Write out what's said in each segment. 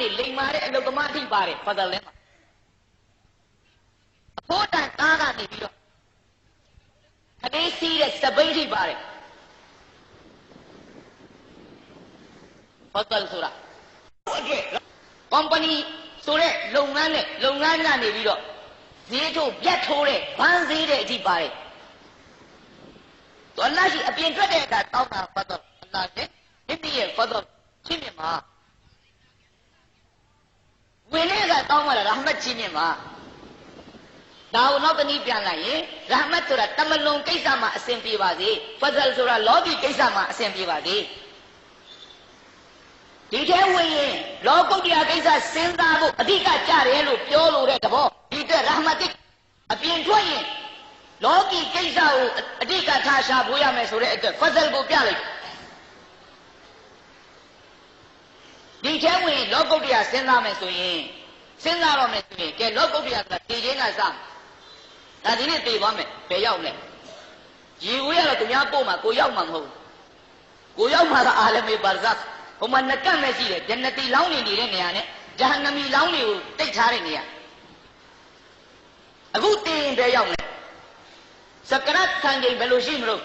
ကနေလိမ်မာတဲ့အလုတ်သမားအထိပါတယ်ဖဒလင်းမှာအဖို့တန်သားကနေပြီးတော့အသေးစီးတဲ့စပိန်ထိပါတယ်ဖဒလဆိုတာအတွက် company ဆိုတဲ့လုပ်ငန်းနဲ့လုပ်ငန်းကနေပြီးတော့ဈေးထုတ်ပြတ်ထိုးတဲ့ဘန်းဈေးတဲ့အထိပါတယ်သူအလ္လာဟ်ရှိအပြင်ထွက်တဲ့အခါတောင်းတာဖဒလအလ္လာဟ်နဲ့မိမိရဲ့ဖဒလချင်းမြင်မှာ ဝင်တဲ့ကတောင်းမှလာရဟမတ်ချင်းမြင်မှာဒါကိုနောက်တနည်းပြန်လိုက်ရင်ရဟမတ်ဆိုတာတမလွန်ကိစ္စမှာအစဉ်ပြေပါစေဖဒလဆိုတာလောကီကိစ္စမှာအစဉ်ပြေပါစေဒီထဲဝင်ရင်လောကုတ္တရာကိစ္စစဉ်းစားဖို့အဓိကကြတယ်လို့ပြောလို့တဲ့သဘောဒီအတွက်ရဟမတ်အပြင်ထွက်ရင်လောကီကိစ္စကိုအဓိကထားရှာဖို့ရမယ်ဆိုတဲ့အတွက်ဖဇလ်ကိုပြလိုက် ဒီထဲဝင်လောကုတ္တရာစဉ်းစားမယ်ဆိုရင်စဉ်းစားတော့မယ်ဆိုရင်ကဲလောကုတ္တရာဆိုတာတည်ခြင်းကစဒါဒီနေ့တည်သွားမယ်ဘယ်ရောက်လဲရေဝေးရတော့သူများပို့မှာကိုရောက်မှာမဟုတ်ဘူးကိုရောက်မှာကအာလမေဘာဇတ်ဟိုမှာနကတ်မဲ့ရှိတယ်ဂျနတီလောင်းနေနေတဲ့နေရာနဲ့ဂျဟန္နမီလောင်းတွေကိုတိတ်ထားတဲ့နေရာအခုတည်ရင်ဘယ်ရောက်လဲစကရတ်ခံချိန်ဘယ်လိုရှိမလို့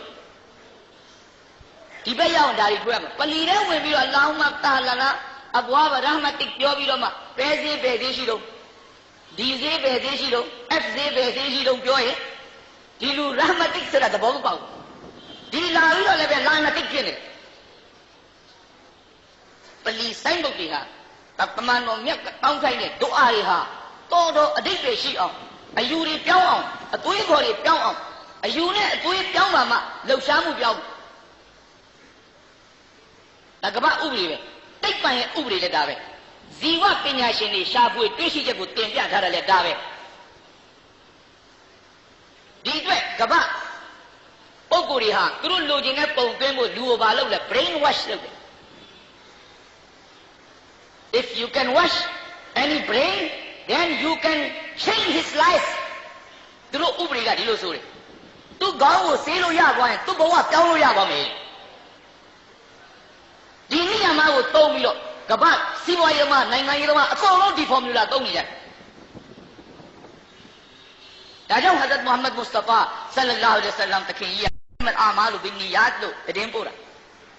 ဒီဘက်ရောက်ဒါတွေတွေ့ရမှာပလီထဲဝင်ပြီးတော့အလောင်းမတာလာလာ အဘွားဗရဟမတိပြောပြီးတော့မှပဲစည်းပဲစည်းရှိတော့ဒီစည်းပဲစည်းရှိတော့ F စည်းပဲစည်းရှိတော့ပြောရင်ဒီလူရဟမတိဆိုတာသဘောမပေါက်ဒီလာပြီးတော့လည်းပဲလာမတိဖြစ်နေပလီဆိုင်ဘုတ်တွေဟာတမန်တော်မြတ်တောင်းဆိုင်တဲ့ဒုအာတွေဟာတော်တော်အတိတ်တွေရှိအောင်အယူတွေပြောင်းအောင်အသွေးခေါ်တွေပြောင်းအောင်အယူနဲ့အသွေးပြောင်းပါမှလှုပ်ရှားမှုပြောင်းဒါကမ္ဘာဥပဒေပဲ တိတ်ပံရဲ့ဥပဒေလည်းဒါပဲဇီဝပညာရှင်တွေရှားဖွေတွေ့ရှိချက်ကိုတင်ပြထားတယ်လည်းဒါပဲဒီအတွက်ကမ္ဘာပုဂ္ဂိုလ်တွေဟာသူတို့လိုချင်တဲ့ပုံသွင်းဖို့လူကိုဘာလုပ်လဲ brain wash လုပ်တယ် if you can wash any brain then you can change his life သူတို့ဥပဒေကဒီလိုဆိုတယ်သူခေါင်းကိုဆေးလို့ရသွားရင်သူ့ဘဝပြောင်းလို့ရပါမယ် ဒီနိယမကိုသုံးပြီးတော့ကမ္ဘာစီးပွားရေးသမားနိုင်ငံရေးသမားအကုန်လုံးဒီ formula သုံးနေတယ်ဒါကြောင့် Hazrat Muhammad Mustafa sallallahu alaihi wasallam တခင်ကြီးကမအာမာလို့ဘီနီယတ်လို့တည်င်းပို့တာ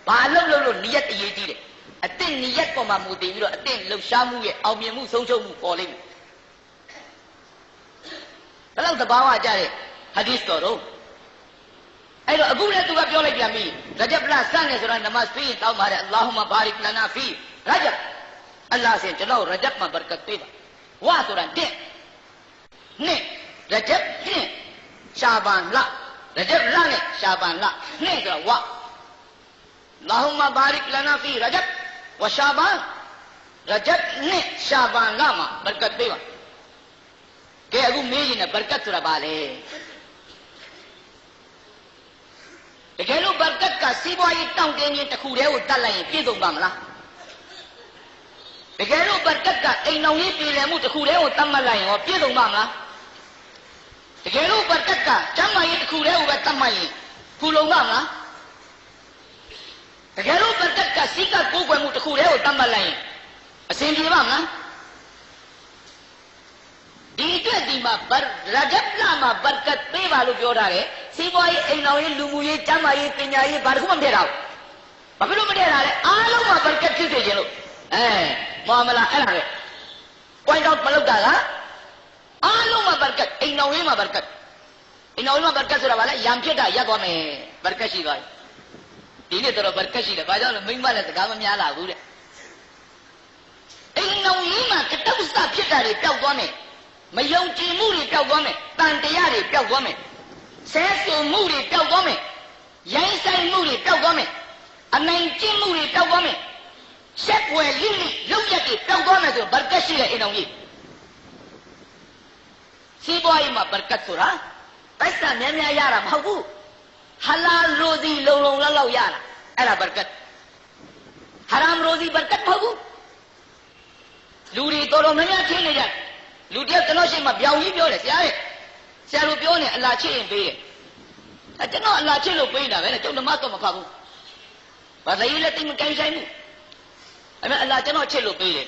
ဘာလို့လို့လို့နီယတ်အရေးကြီးတယ်အတင့်နီယတ်ပေါ်မှာမူတည်ပြီးတော့အတင့်လှုပ်ရှားမှုရဲ့အောင်မြင်မှုဆုံးရှုံးမှုပေါ်လိမ့်မယ်ဘယ်လောက်တဘာဝကြတဲ့ဟာဒီသ်တော်တော့ အဲ့တော့အခုလည်းသူကပြောလိုက်ပြန်ပြီရဂျပ်လဆန့်နေဆိုတာနမတ်ပြီးတောင်းပါတယ်အလ္လာဟူမဘာရစ်လနာဖီရဂျပ်အလ္လာဟ်ဆင်ကျွန်တော်ရဂျပ်မှာဘရကတ်ပေးပါဝါဆိုတာတဲ့နှစ်ရဂျပ်နှစ်ရှာဘန်လရဂျပ်လနဲ့ရှာဘန်လနှစ်ဆိုတာဝါလာဟူမဘာရစ်လနာဖီရဂျပ်ဝရှာဘန်ရဂျပ်နှစ်ရှာဘန်လမှာဘရကတ်ပေးပါကဲအခုမေးရင်ဘရကတ်ဆိုတာဘာလဲတကယ်လို့ဘတ် ကတ်ကစီးပွားရေးတောင့်တင်းခြင်းတစ်ခုတည်းကိုတတ်လိုက်ရင်ပြည့်စုံပါမလားတကယ်လို့ဘတ်ကတ်ကအိမ်တော်ကြီးပြည်လည်မှုတစ်ခုတည်းကိုတတ်မှတ်လိုက်ရင်ဟောပြည့်စုံပါမလားတကယ်လို့ဘတ်ကတ်ကကျမ်းမာရေးတစ်ခုတည်းကိုပဲတတ်မှတ်ရင်ဖူလုံပါမလားတကယ်လို့ဘတ်ကတ်ကစီးကကိုးကွယ်မှုတစ်ခုတည်းကိုတတ်မှတ်လိုက်ရင်အစဉ်ပြေပါမလားဒီအတွက်ဒီမှာရဂျပ်လာမှာဘတ်ကတ်ပေးပါလို့ပြောထားတယ် စီးပွားရေးအိမ်တော်ရေးလူမှုရေးကျန်းမာရေးပညာရေးဘာတစ်ခုမှမထည့်တာဘူးဘာဖြစ်လို့မထည့်တာလဲအားလုံးမှာဘတ်ကတ်ဖြစ်စေခြင်းလို့အဲမော်မလာအဲ့ဒါပဲ point out မလုပ်တာကအားလုံးမှာဘတ်ကတ်အိမ်တော်ရေးမှာဘတ်ကတ်အိမ်တော်ရေးမှာဘတ်ကတ်ဆိုတာဗာလဲရံဖြစ်တာရပ်သွားမယ်ဘတ်ကတ်ရှိသွားပြီဒီနေ့တော့ဘတ်ကတ်ရှိတယ်ဘာကြောင့်လဲမိမ့်မလည်းစကားမများလာဘူးတဲ့အိမ်တော်ရေးမှာကတုတ်စဖြစ်တာတွေပျောက်သွားမယ်မယုံကြည်မှုတွေပျောက်သွားမယ်တန်တရားတွေပျောက်သွားမယ် ဆဲဆိုမှုတွေပျောက်သွားမယ်ရိုင်းဆိုင်မှုတွေပျောက်သွားမယ်အနိုင်ကျင့်မှုတွေပျောက်သွားမယ်ဆက်ွယ်လိလိရုပ်ရက်တွေပျောက်သွားမယ်ဆိုဘရကတ်ရှိတဲ့အိမ်တော်ကြီးစီးပွားရေးမှာဘရကတ်ဆိုတာပိုက်ဆံများများရတာမဟုတ်ဘူးဟလာရိုဇီလုံလုံလောက်လောက်ရတာအဲ့ဒါဘရကတ်ဟရမ်ရိုဇီဘရကတ်မဟုတ်ဘူးလူတွေတော်တော်များများထင်နေကြလူတယောက်ကျွန်တော်ရှိမှပြောင်ကြီးပြောတယ်ဆရာရဲ့ ဆရာတို့ပြောနေအလားချစ်ရင်ပေးတယ်အဲကျွန်တော်အလားချစ်လို့ပေးတာပဲလေကျုပ်ဓမ္မတော့မဖတ်ဘူးဘာသာရေးလည်းတိတ်မကိုင်းဆိုင်ဘူးအဲ့မဲ့အလားကျွန်တော်ချစ်လို့ပေးတယ်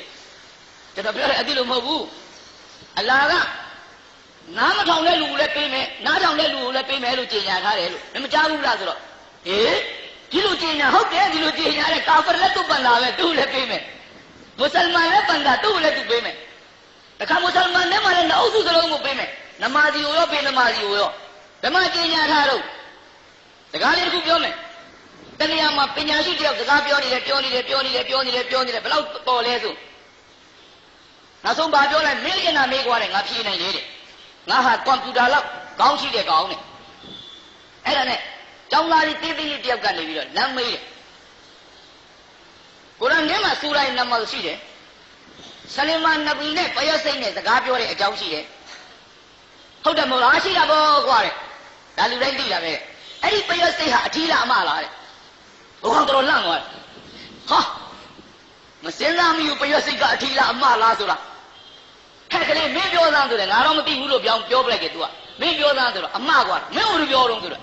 ကျွန်တော်ပြောတယ်အဲ့ဒီလိုမဟုတ်ဘူးအလာကနားမထောင်တဲ့လူကိုလည်းပေးမယ်နားထောင်တဲ့လူကိုလည်းပေးမယ်လို့ကြေညာထားတယ်လို့မကြားဘူးလားဆိုတော့ဟေးဒီလိုကြေညာဟုတ်တယ်ဒီလိုကြေညာတဲ့ကာဖာလည်းသူ့ပန်တာပဲသူ့လည်းပေးမယ်မွတ်စလမန်လည်းပန်တာသူ့လည်းသူပေးမယ်တခါမွတ်စလမန်နဲ့မှလည်းနှုတ်စုစလုံးကိုပေးမယ် နမာဒီကိုရောပေးနမာဒီကိုရောဓမ္မကြေညာထားတော့စကားလေးတစ်ခုပြောမယ်တဏှာမှာပညာရှိတယောက်စကားပြောနေတယ်ပြောနေတယ်ပြောနေတယ်ပြောနေတယ်ပြောနေတယ်ဘယ်လောက်တော်လဲဆိုနောက်ဆုံးဘာပြောလဲမေးကျင်တာမေးကွာတယ်ငါဖြေနိုင်လေတဲ့ငါဟာကွန်ပျူတာလောက်ကောင်းရှိတဲ့ကောင်းတဲ့အဲ့ဒါနဲ့ကျောင်းသားကြီးတေးသေးလေးတယောက်ကနေပြီးတော့လမ်းမေးတယ်ကုရ်အာန်ထဲမှာစူရိုင်နံပါတ်ရှိတယ်ဆလင်မာနဗီနဲ့ပယစိတ်နဲ့စကားပြောတဲ့အကြောင်းရှိတယ် ဟုတ်တယ်မဟုတ်လားရှိတာပေါ့ကွာတဲ့ဒါလူတိုင်းသိတာပဲအဲ့ဒီပယစိတ်ဟာအထီးလားအမလားတဲ့ဘုကောင်တော်လန့်သွားတယ်ဟာမစင်စားမီဘူးပယစိတ်ကအထီးလားအမလားဆိုတာဟဲ့ကလေးမင်းပြောသားဆိုတယ်ငါတော့မသိဘူးလို့ပြောင်းပြောပလိုက်ကဲ तू ကမင်းပြောသားဆိုတော့အမကွာမင်းတို့ပြောတော့ဆိုတော့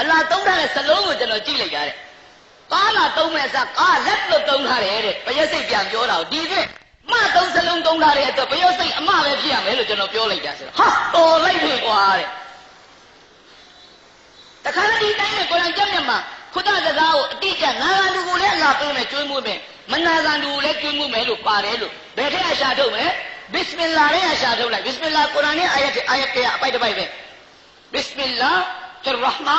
အလားသုံးထားတဲ့စလုံးကိုကျွန်တော်ကြည့်လိုက်ကြတဲ့ကားလာသုံးမဲ့အစားကားလက်လို့သုံးထားတယ်တဲ့ပယစိတ်ပြန်ပြောတာကိုဒီက မသုံးစလုံးသုံးထားတဲ့အတွက်ပယစိတ်အမပဲဖြစ်ရမယ်လို့ကျွန်တော်ပြောလိုက်တာဆိုတော့ဟာတော်လိုက်ပြီကွာတဲ့တခါတည်းတိုင်းနဲ့ကိုရံကြက်မြတ်မှာခုတစကားကိုအတိအကျနာဂန်တူကိုလည်းအလားပေးမယ်ကျွေးမှုမယ်မနာဂန်တူကိုလည်းကျွေးမှုမယ်လို့ပါတယ်လို့ဘယ်ထက်အရှာထုတ်မယ်ဘစ်မင်လာနဲ့အရှာထုတ်လိုက်ဘစ်မင်လာကုရ်အာန်ရဲ့အာယတ်အာယတ်ကအပိုက်တစ်ပိုက်ပဲဘစ်မင်လာရ်ရဟ်မာ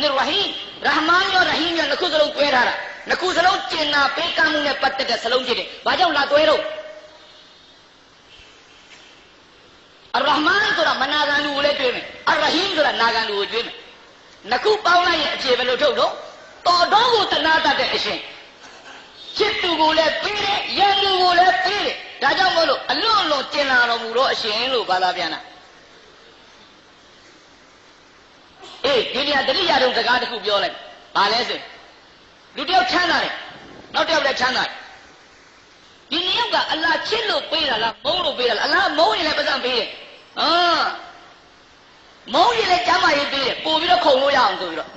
နရ်ရဟီမ်ရဟ်မန်ရောရဟီမ်ရောနှစ်ခုစလုံးတွဲထားတာနှစ်ခုစလုံးကျင်နာပေးကမ်းမှုနဲ့ပတ်သက်တဲ့စလုံးဖြစ်တယ်ဘာကြောင့်လာတွဲတော့အရဟ် မန်ဆိုတာမနာဂန်တူကိုလည်းကျွေးမယ်အရဟီမ်ဆိုတာနာဂန်တူကိုကျွေးမယ်နှစ်ခုပေါင်းလိုက်ရင်အခြေဘယ်လိုထုတ်တော့တော်တော်ကိုတနာတတ်တဲ့အရှင်ချစ်သူကိုလည်းပေးတယ်ရန်သူကိုလည်းပေးတယ်ဒါကြောင့်မို့လို့အလွန်လွန်ကျင်လာတော်မူတော့အရှင်လို့ဘာသာပြန်တာအေးဒီနေရာတတိယတုံးစကားတစ်ခုပြောလိုက်ဘာလဲဆိုလူတယောက်ချမ်းသာတယ်နောက်တယောက်လည်းချမ်းသာတယ်ဒီနှစ်ယောက်ကအလားချစ်လို့ပေးတာလားမုန်းလို့ပေးတာလားအလားမုန်းရင်လည်းပတ်စံပေးတယ် ဟာမုန်းရင်လည်းကျမ်းမာရေးပေးတယ်ပို့ပြီးတော့ခုံလို့ရအောင်ဆိုပြီးတော့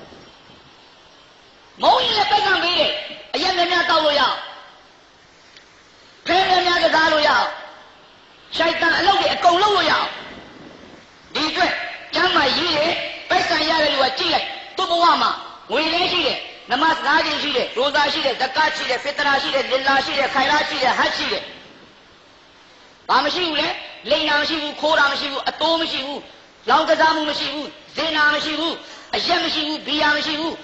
မုန်းရင်လည်းပတ်စံပေးတယ်အရက်များများတောက်လို့ရအောင်ဖဲများများကစားလို့ရအောင်ရှိုက်တန်အလုပ်တွေအကုန်လုပ်လို့ရအောင်ဒီအတွက်ကျမ်းမာရေးတယ်ပတ်စံရတဲ့လူကကြည့်လိုက်သူ့ဘဝမှာငွေလေးရှိတယ်နမတ်ငါးခြင်းရှိတယ်ရိုဇာရှိတယ်ဇကတ်ရှိတယ်ဖစ်တရာရှိတယ်လင်လာရှိတယ်ခိုင်ရာရှိတယ်ဟတ်ရှိတယ်ဘာမရှိဘူးလဲ လိန်နာမရှိဘူးခိုးတာမရှိဘူးအတိုးမရှိဘူးလောင်ကစားမှုမရှိဘူးဇင်နာမရှိဘူးအရက်မရှိဘူးဘီယာမရှိဘူး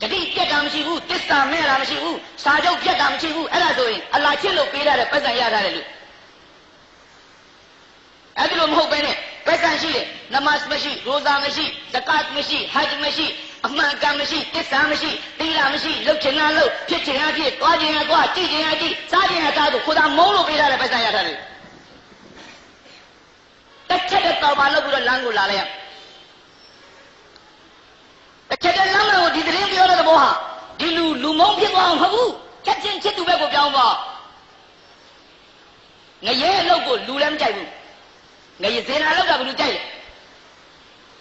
တတိပြက်တာမရှိဘူးတစ္ဆာမဲ့တာမရှိဘူးစာချုပ်ပြက်တာမရှိဘူးအဲ့ဒါဆိုရင်အလာချစ်လို့ပေးထားတဲ့ပတ်စံရထားတယ်လို့အဲ့ဒီလိုမဟုတ်ပဲနဲ့ပတ်စံရှိတယ်နမတ်မရှိရိုဇာမရှိဇကတ်မရှိဟဂျ်မရှိအမှန်ကန်မရှိတစ္ဆာမရှိသီလမရှိလှုပ်ချင်တာလှုပ်ဖြစ်ချင်တာဖြစ်သွားချင်တာသွားကြည့်ချင်တာကြည့်စားချင်တာစားသူခိုးတာမုန်းလို့ပေးထားတဲ့ပတ်စံရထားတယ်တစ် ချက်တော့တော်ပါလို့ပြီးတော့လမ်းကိုလာလိုက်ရတစ်ချက်တည်းလမ်းကိုဒီသတင်းပြောတဲ့သဘောဟာဒီလူလူမုန်းဖြစ်သွားအောင်မဟုတ်ဘူးချက်ချင်းချစ်သူဘက်ကိုပြောင်းသွားငရဲအလုပ်ကိုလူလည်းမကြိုက်ဘူးငရဲဇေနာလောက်တာဘယ်လိုကြိုက်လဲ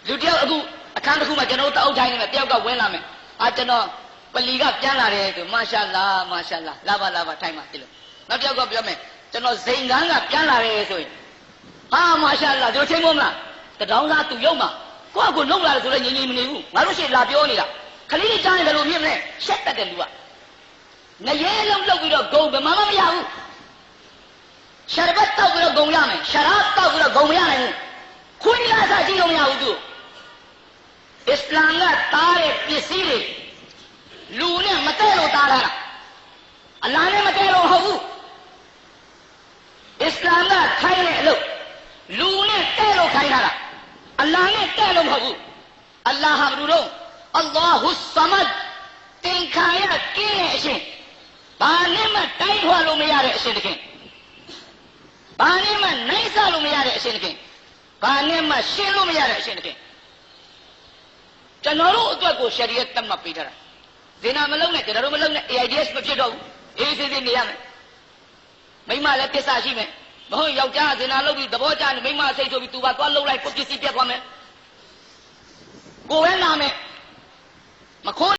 လူတယောက်အခုအခန်းတစ်ခုမှာကျွန်တော်တို့တအုပ်ထိုင်းနေမယ်တယောက်ကဝင်လာမယ်အာကျွန်တော်ပလီကပြန်လာတယ်ဆိုမာရှာလာမာရှာလာလာပါလာပါထိုင်းပါဒီလိုနောက်တယောက်ကပြောမယ်ကျွန်တော်ဇိန်ကန်းကပြန်လာတယ်ဆိုရင် ဟာမာရှာလာတို့ချင်းမို့မလားတတောင်းသားသူရုံမှာကိုယ့်အကိုလုံလာတယ်ဆိုလည်းငြိမ်ငြိမ်မနေဘူးငါတို့ရှိလာပြောနေတာခလေးတွေကြားနေတယ်လို့မြင်မလဲရှက်တတ်တဲ့လူကငရဲလုံးလောက်ပြီးတော့ဂုံဘယ်မှမရဘူးရှာဘတ်တောက်ပြီးတော့ဂုံရမယ်ရှာရာတောက်ပြီးတော့ဂုံမရနိုင်ဘူးခွေးလာစားကြည့်လို့မရဘူးသူအစ္စလာမ်ကတားတဲ့ပစ္စည်းတွေလူနဲ့မတည့်လို့တားလာတာအလားနဲ့မတည့်လို့ဟုတ်ဘူးအစ္စလာမ်ကခိုင်းတဲ့အလုပ် လူနဲ့တဲ့လို့ခိုင်းတာအလားနဲ့တဲ့လို့မဟုတ်ဘူးအလ္လာဟ်ဟာဘယ်လိုလုပ်အလ္လာဟူဆမတ်တင်ခါရကင်းတဲ့အရှင်ဘာနဲ့မှတိုင်းထွာလို့မရတဲ့အရှင်တခင်ဘာနဲ့မှနိုင်စားလို့မရတဲ့အရှင်တခင်ဘာနဲ့မှရှင်းလို့မရတဲ့အရှင်တခင်ကျွန်တော်တို့အတွက်ကိုရှရီယတ်တတ်မှတ်ပေးထားတာဇေနာမလုံးနဲ့ကျွန်တော်တို့မလုံးနဲ့ AIDS မဖြစ်တော့ဘူးအေးသေးသေးနေရမယ်မိမလည်းပစ္စရှိမယ် မဟုတ်ယောက်ျားဇင်နာလုပ်ပြီးသဘောကျနေမိမစိတ်ဆိုပြီးသူကသွားလှုပ်လိုက်ကိုပစ္စည်းပြတ်သွားမယ်ကိုယ်ပဲနာမယ်မခိုး